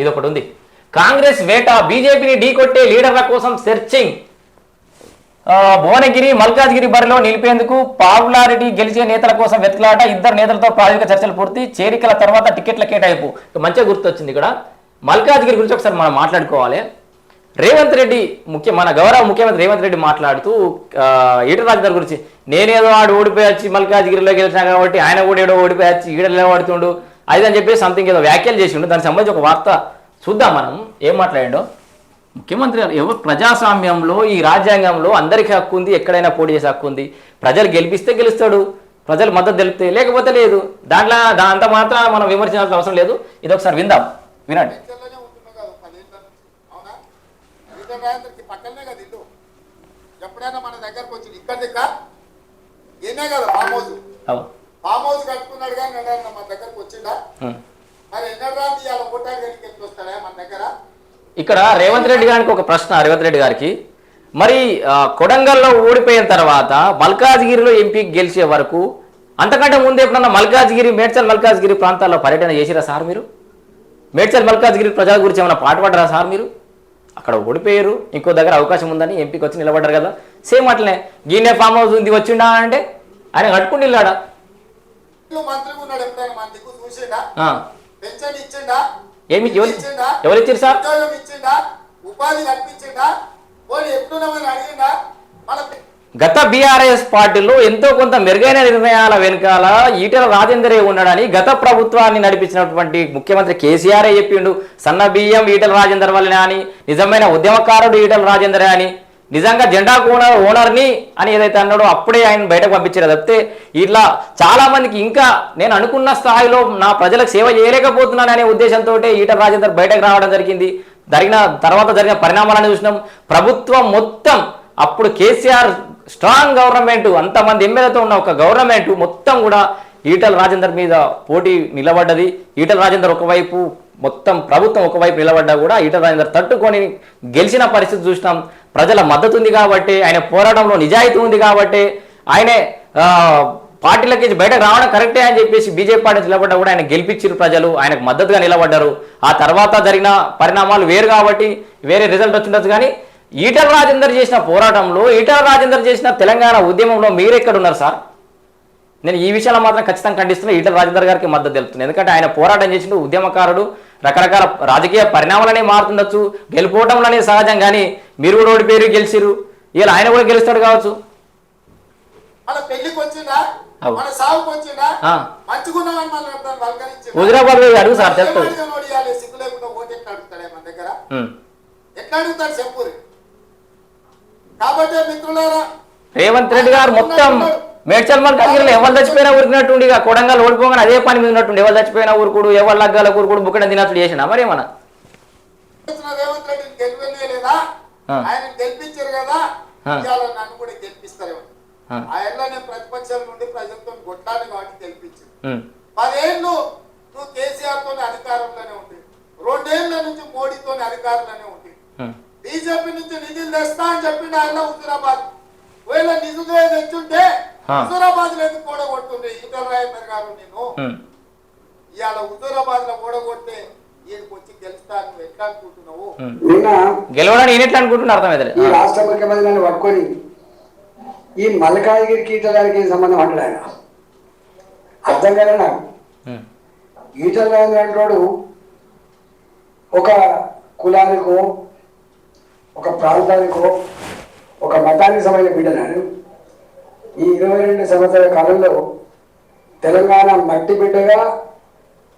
ఇది ఒకటి ఉంది కాంగ్రెస్ వేట బీజేపీని ఢీకొట్టే లీడర్ల కోసం సెర్చింగ్. భువనగిరి మల్కాజ్గిరి బరిలో నిలిపేందుకు పాపులారిటీ గెలిచే నేతల కోసం వెతకలాట ఇద్దరు నేతలతో ప్రాథమిక చర్చలు పూర్తి చేరికల తర్వాత టికెట్ల కేటాయింపు. మంచిగా గుర్తొచ్చింది ఇక్కడ. మల్కాజ్గిరి గురించి ఒకసారి మనం మాట్లాడుకోవాలి. రేవంత్ రెడ్డి ముఖ్య మన గౌరవ ముఖ్యమంత్రి రేవంత్ రెడ్డి మాట్లాడుతూ ఈట రాజధాని గురించి నేనేదో ఆడు ఓడిపోయి వచ్చి మల్కాజ్గిరిలో గెలిచినా కాబట్టి ఆయన కూడా ఏడో ఓడిపోయి వచ్చి ఈడ నిలబడుతుండు అదని చెప్పి సంథింగ్ ఏదో వ్యాఖ్యలు చేసిండు దానికి సంబంధించి ఒక వార్త చూద్దాం మనం. ఏం మాట్లాడిండో? ముఖ్యమంత్రి గారు ఎవరు ప్రజాస్వామ్యంలో ఈ రాజ్యాంగంలో అందరికీ హక్కు ఉంది ఎక్కడైనా పోటీ చేసే హక్కు ఉంది. ప్రజలు గెలిపిస్తే గెలుస్తాడు. ప్రజలు మద్దతు తెలిపితే లేకపోతే లేదు. దాంట్లో దాంతో మాత్రం మనం విమర్శించాల్సిన అవసరం లేదు. ఇది ఒకసారి విందాం. వినండి. ఎప్పుడైనా మన దగ్గరకు వచ్చి ఇక్కడ దిక్క? ఏనే కదా ఫామ్ హౌస్. ఫామ్ హౌస్ కట్టుకున్నాడు కానీ ఎన్నడన్నా మన దగ్గరకు వచ్చిందా. మరి ఎన్నడరా ఇవాళ ఎట్లా వస్తాడా మన దగ్గర? ఇక్కడ రేవంత్ రెడ్డి గారికి ఒక ప్రశ్న రేవంత్ రెడ్డి గారికి. మరి కొడంగల్లో ఓడిపోయిన తర్వాత మల్కాజ్గిరిలో ఎంపీ గెలిచే వరకు అంతకంటే ముందు ఎప్పుడన్నా మల్కాజ్గిరి మేడ్చల్ మల్కాజ్గిరి ప్రాంతాల్లో పర్యటన చేసిరా సార్ మీరు? మేడ్చల్ మల్కాజ్గిరి ప్రజల గురించి ఏమైనా పాట పడ్డారా సార్ మీరు? అక్కడ ఓడిపోయారు ఇంకో దగ్గర అవకాశం ఉందని ఎంపీకి వచ్చి నిలబడ్డారు కదా. సేమ్ అట్లనే గీనే ఫామ్ హౌస్ ఉంది వచ్చిండా? అంటే ఆయన కట్టుకుని ఇల్లు మంత్రిగా ఉన్నాడు ఎప్పుడైనా మన దిక్కు చూసిండా? ఆ. పెన్షన్ ఇచ్చిండా? ఏమి? ఎవరు ఇచ్చారు సార్? ఉద్యోగం ఇచ్చిండా? ఉపాధి కల్పించిండా? పోనీ ఎట్లున్నామని అడిగిండా? మన పె- గత బీఆర్ఎస్ పార్టీలో ఎంతో కొంత మెరుగైన నిర్ణయాల వెనుకాల ఈటల రాజేందరే ఉన్నాడని గత ప్రభుత్వాన్ని నడిపించినటువంటి ముఖ్యమంత్రి కేసీఆర్ చెప్పిండు? సన్న బియ్యం ఈటల రాజేందర్ వల్లనే అని నిజమైన ఉద్యమకారుడు ఈటల రాజేందరే అని. నిజంగా జెండా ఓనర్ ఓనర్ని అని ఏదైతే అన్నాడో అప్పుడే ఆయన బయటకు పంపించారు. తప్పితే ఇట్లా చాలామందికి ఇంకా నేను అనుకున్న స్థాయిలో నా ప్రజలకు సేవ చేయలేకపోతున్నాను అనే ఉద్దేశంతో ఈటల రాజేందర్ బయటకు రావడం జరిగింది. జరిగిన తర్వాత జరిగిన పరిణామాలను చూసినాం. ప్రభుత్వం మొత్తం అప్పుడు కేసీఆర్ స్ట్రాంగ్ గవర్నమెంట్ అంతమంది ఎమ్మెల్యేతో ఉన్న ఒక గవర్నమెంట్ మొత్తం కూడా ఈటల రాజేందర్ మీద పోటీ నిలబడ్డది. ఈటల రాజేందర్ ఒకవైపు మొత్తం ప్రభుత్వం ఒకవైపు నిలబడ్డా కూడా ఈటల రాజేందర్ తట్టుకొని గెలిచిన పరిస్థితి చూసినాం. ప్రజల మద్దతు ఉంది కాబట్టి ఆయన పోరాటంలో నిజాయితీ ఉంది కాబట్టి ఆయనే పార్టీలకి బయటకు రావడం కరెక్టే అని చెప్పేసి బీజేపీ పార్టీ నిలబడ్డా కూడా ఆయన గెలిపించారు ప్రజలు ఆయనకు మద్దతుగా నిలబడ్డారు. ఆ తర్వాత జరిగిన పరిణామాలు వేరు కాబట్టి వేరే రిజల్ట్ వచ్చిండొచ్చు కానీ ఈటల రాజేందర్ చేసిన పోరాటంలో ఈటల రాజేందర్ చేసిన తెలంగాణ ఉద్యమంలో మీరెక్కడున్నారు ఉన్నారు సార్? నేను ఈ విషయంలో మాత్రం ఖచ్చితంగా ఖండిస్తున్నా ఈటల రాజేందర్ గారికి మద్దతు తెలుపుతున్నాను ఎందుకంటే ఆయన పోరాటం చేసిన ఉద్యమకారుడు రకరకాల రాజకీయ పరిణామాలనే మారుతుండొచ్చు గెలుపోవడంలోనే సహజం కానీ మీరు కూడా ఓడిపోయారు గెలిచిరు ఇలా ఆయన కూడా గెలుస్తాడు కావచ్చు? హుజరాబాద్ అడుగు సార్ మిత్రులారా రేవంత్ రెడ్డి గారు మొత్తం మేడ్చల్ మల్కాజ్గిరిలో ఎవరు చచ్చిపోయినా ఊరికినట్టుండి ఇక కొడంగల్ ఓడిపోగానే అదే పని మీద ఉన్నట్టుండి ఎవరు చచ్చిపోయినా ఊరుకుడు ఎవరు లగ్గాల ఊరుకుడు బుక్కడం తినట్లు చేసిన మరేమన్నా వచ్చిన రేవంత్ రెడ్డిని గెలిపలేదా ఆ. ఆయన గెలిపించారు కదా ఆ. ఇవాళ నన్ను కూడా గెలిపిస్తారేమో ఆ. ఆయనలో నేను ప్రతిపక్షాల నుండి ప్రజలతో కాబట్టి ఉమ్. పదేళ్ళు నువ్వు కేసీఆర్ తోనే అధికారంలోనే రెండేళ్ళ నుంచి మోడీతోనే అధికారంలోనే. బీజేపీ నుంచి నిధులు తెస్తా అని చెప్పిండు ఆయన హుజురాబాద్ ఒకవేళ నిధులు తెచ్చుంటే. హుజురాబాద్లో ఎందుకు కూడగొట్టుండే ఈటల రాజేందర్ గారు నేను. ఇవాళ హుజురాబాద్లో గెలవడానికి ఎట్లా అనుకుంటున్నా అర్థమైతే ఈ రాష్ట్ర ముఖ్యమంత్రి నన్ను పట్టుకొని ఈ మల్కాజ్గిరి కీటలానికి ఏం సంబంధం అంటాడు ఆయన? అర్థం కదా నాకు? ఈటల రాజేంద్ర అంటాడు ఒక కులానికో ఒక ప్రాంతానికో ఒక మతానికి సంబంధించిన బిడ్డనాడు ఈ ఇరవై రెండు సంవత్సరాల కాలంలో తెలంగాణ మట్టి బిడ్డగా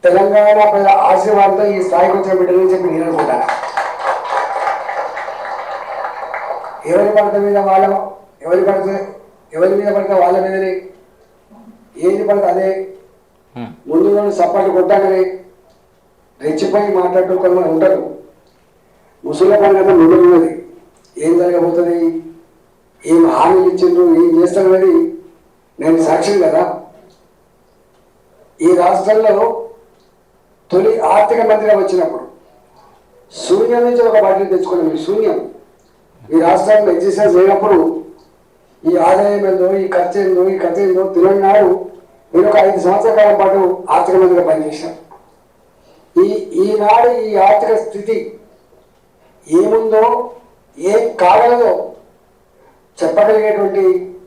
తెలంగాణ ప్రజల ఆశీర్వాదంతో ఈ స్థాయికి వచ్చిన బిడ్డలని చెప్పి నేను అనుకుంటాను. ఎవరి పడత మీద వాళ్ళ ఎవరి పడితే ఎవరి మీద పడితే వాళ్ళ మీదనే ఏది పడితే అదే. ముందు సపాటు కొట్టాకనే రెచ్చిపోయి మాట్లాడుతూ కొంతమంది ఉంటారు. ముసలి పండుగ ముందు ఉన్నది ఏం జరగబోతుంది? ఏం హామీలు ఇచ్చిండ్రు ఏం చేస్తారనేది నేను సాక్షి కదా. ఈ రాష్ట్రంలో తొలి ఆర్థిక మంత్రిగా వచ్చినప్పుడు శూన్యం నుంచి ఒక బడ్జెట్ తెచ్చుకున్నాం ఈ శూన్యం. ఈ రాష్ట్రంలో ఎగ్జిస్టెన్స్ లేనప్పుడు ఈ ఆదాయం ఏందో ఈ ఖర్చు ఏందో ఈ ఖర్చు ఏందో తెలియని నాడు నేను ఒక ఐదు సంవత్సరాల కాలం పాటు ఆర్థిక మంత్రిగా పనిచేశాను. ఈ ఈనాడు ఈ ఆర్థిక స్థితి ఏముందో ఏం కాగలదో చెప్పగలిగేటువంటి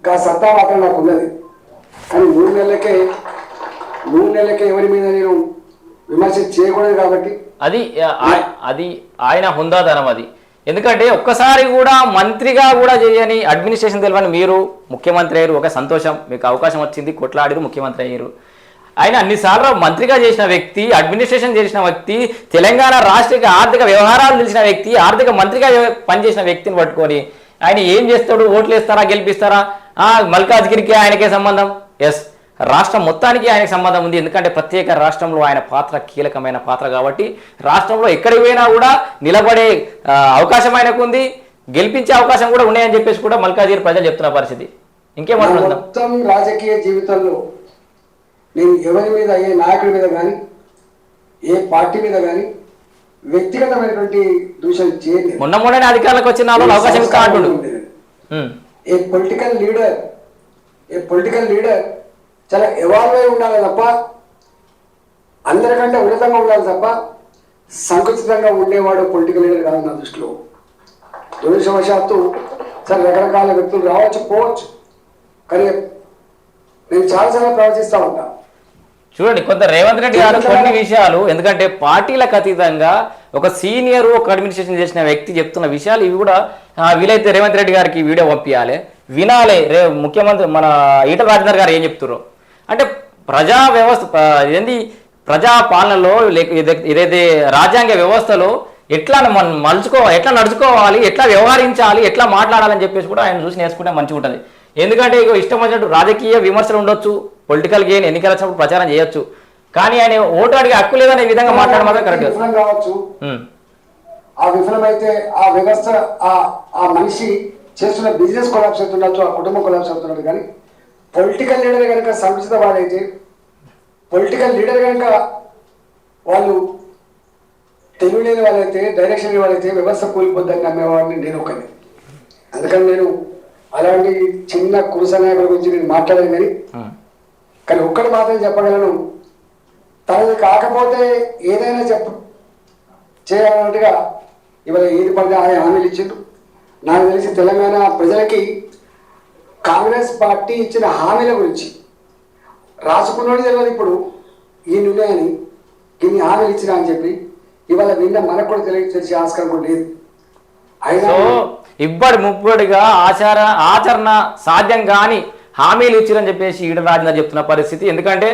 గా సత్తా మాత్రం నాకు ఉన్నది. కానీ మూడు నెలలకే మూడు నెలలకే ఎవరి మీద నేను విమర్శ చేయకూడదు కాబట్టి. అది అది ఆయన హుందాతనం అది. ఎందుకంటే ఒక్కసారి కూడా మంత్రిగా కూడా చేయని అడ్మినిస్ట్రేషన్ తెలియని మీరు ముఖ్యమంత్రి అయ్యారు. ఒక సంతోషం మీకు అవకాశం వచ్చింది. కొట్లాడిరు ముఖ్యమంత్రి అయ్యారు. ఆయన అన్నిసార్లు మంత్రిగా చేసిన వ్యక్తి అడ్మినిస్ట్రేషన్ చేసిన వ్యక్తి తెలంగాణ రాష్ట్ర ఆర్థిక వ్యవహారాలు తెలిసిన వ్యక్తి ఆర్థిక మంత్రిగా పనిచేసిన వ్యక్తిని పట్టుకొని ఆయన ఏం చేస్తాడు? ఓట్లు వేస్తారా గెలిపిస్తారా? ఆ, మల్కాజ్గిరికి ఆయనకే సంబంధం? ఎస్ రాష్ట్రం మొత్తానికి ఆయనకు సంబంధం ఉంది. ఎందుకంటే ప్రత్యేక రాష్ట్రంలో ఆయన పాత్ర కీలకమైన పాత్ర కాబట్టి రాష్ట్రంలో ఎక్కడికి పోయినా కూడా నిలబడే అవకాశం ఆయనకు ఉంది. గెలిపించే అవకాశం కూడా ఉన్నాయని చెప్పేసి కూడా మల్కాజ్గిరి ప్రజలు చెప్తున్న పరిస్థితి. నా ఇంకేమంటుందాం మొత్తం రాజకీయ జీవితంలో నేను ఎవరి మీద ఏ నాయకుడి మీద కానీ ఏ పార్టీ మీద కానీ వ్యక్తిగతమైనటువంటి దూషణ చేయలేదు. మొన్న మొన్ననే అధికారులకు వచ్చిన అవకాశం ఉమ్. A political leader a political leader చాలా ఎవాల్వ్ అయి ఉండాలి తప్ప అందరికంటే ఉన్నతంగా ఉండాలి తప్ప సంకుచితంగా ఉండేవాడు పొలిటికల్ లీడర్ కాదు నా దృష్టిలో. దురదృష్టవశాత్తు సరే రకరకాల వ్యక్తులు రావచ్చు పోవచ్చు. కానీ నేను చాలాసార్లు ప్రవర్తిస్తూ ఉంటా. చూడండి కొంత రేవంత్ రెడ్డి గారు కొన్ని విషయాలు ఎందుకంటే పార్టీలకు అతీతంగా ఒక సీనియర్ ఒక అడ్మినిస్ట్రేషన్ చేసిన వ్యక్తి చెప్తున్న విషయాలు ఇవి కూడా వీలైతే రేవంత్ రెడ్డి గారికి వీడియో పంపించాలి వినాలి. రే ముఖ్యమంత్రి మన ఈటల రాజేందర్ గారు ఏం చెప్తున్నారు అంటే ప్రజా వ్యవస్థ ఏంది ప్రజా పాలనలో లేక ఏదై- ఏదైతే రాజ్యాంగ వ్యవస్థలో ఎట్లా మనం మలుచుకోవాలి ఎట్లా నడుచుకోవాలి ఎట్లా వ్యవహరించాలి ఎట్లా మాట్లాడాలని చెప్పేసి కూడా ఆయన చూసి నేర్చుకుంటే మంచిగా ఉంటుంది ఎందుకంటే ఇక ఇష్టం వచ్చినట్టు రాజకీయ విమర్శలు ఉండొచ్చు పొలిటికల్ గెయిన్ ఎన్నికల వచ్చినప్పుడు ప్రచారం చేయొచ్చు కానీ ఆయన ఓటు అడిగే హక్కు లేదనే విధంగా మాట్లాడడం మాత్రం కరెక్ట్ కావచ్చు. ఆ విఫలమైతే ఆ వ్యవస్థ ఆ మనిషి చేస్తున్న బిజినెస్ కొలాప్స్ అవుతుండొచ్చు ఆ కుటుంబం కొలాప్స్ అవుతున్నట్టు కానీ పొలిటికల్ లీడర్ కనుక సంకుచిత వాడైతే పొలిటికల్ లీడర్ కనుక వాళ్ళు తెలివి లేని వాళ్ళైతే డైరెక్షన్ లేని వాళ్ళైతే వ్యవస్థ కూలిపోద్దని నమ్మేవాడిని నేను ఒకని అందుకని నేను అలాంటి చిన్న కురుస నాయకుల గురించి నేను మాట్లాడను కానీ. కానీ ఒక్కటి మాత్రం చెప్పగలను. తనది కాకపోతే ఏదైనా చెప్పు. చేయాలన్నట్టుగా ఇవాళ ఏది పడితే ఆయన హామీలు ఇచ్చిండు నాకు తెలిసి తెలంగాణ ప్రజలకి కాంగ్రెస్ పార్టీ ఇచ్చిన హామీల గురించి రాసుకున్నోడు తెలియదు ఇప్పుడు ఈ నిర్ణయాన్ని ఇన్ని హామీలు ఇచ్చినా అని చెప్పి ఇవాళ విన్న మనకు కూడా తెలియ తెలిసే ఆస్కారం కూడా లేదు. అయినా ఇబ్బడి ముబ్బడిగా ఆచార ఆచరణ సాధ్యం కాని హామీలు ఇచ్చిరని చెప్పేసి ఈడ రాజేందర్ చెప్తున్న పరిస్థితి. ఎందుకంటే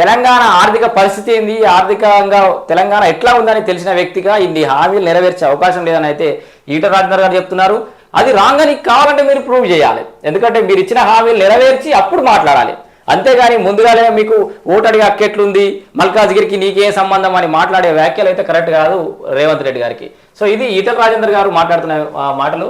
తెలంగాణ ఆర్థిక పరిస్థితి ఏంది? ఆర్థికంగా తెలంగాణ ఎట్లా ఉందని తెలిసిన వ్యక్తిగా ఇన్ని హామీలు నెరవేర్చే అవకాశం లేదని అయితే ఈట రాజేందర్ గారు చెప్తున్నారు. అది రాంగ్ అని కావాలంటే మీరు ప్రూవ్ చేయాలి. ఎందుకంటే మీరు ఇచ్చిన హామీలు నెరవేర్చి అప్పుడు మాట్లాడాలి. అంతేగాని ముందుగానే మీకు ఓటడిగా అక్కెట్లుంది మల్కాజ్ గిరికి మల్కాజ్గిరికి సంబంధం అని మాట్లాడే వ్యాఖ్యలు అయితే కరెక్ట్ కాదు రేవంత్ రెడ్డి గారికి. సో ఇది ఈటల రాజేందర్ గారు మాట్లాడుతున్న మాటలు.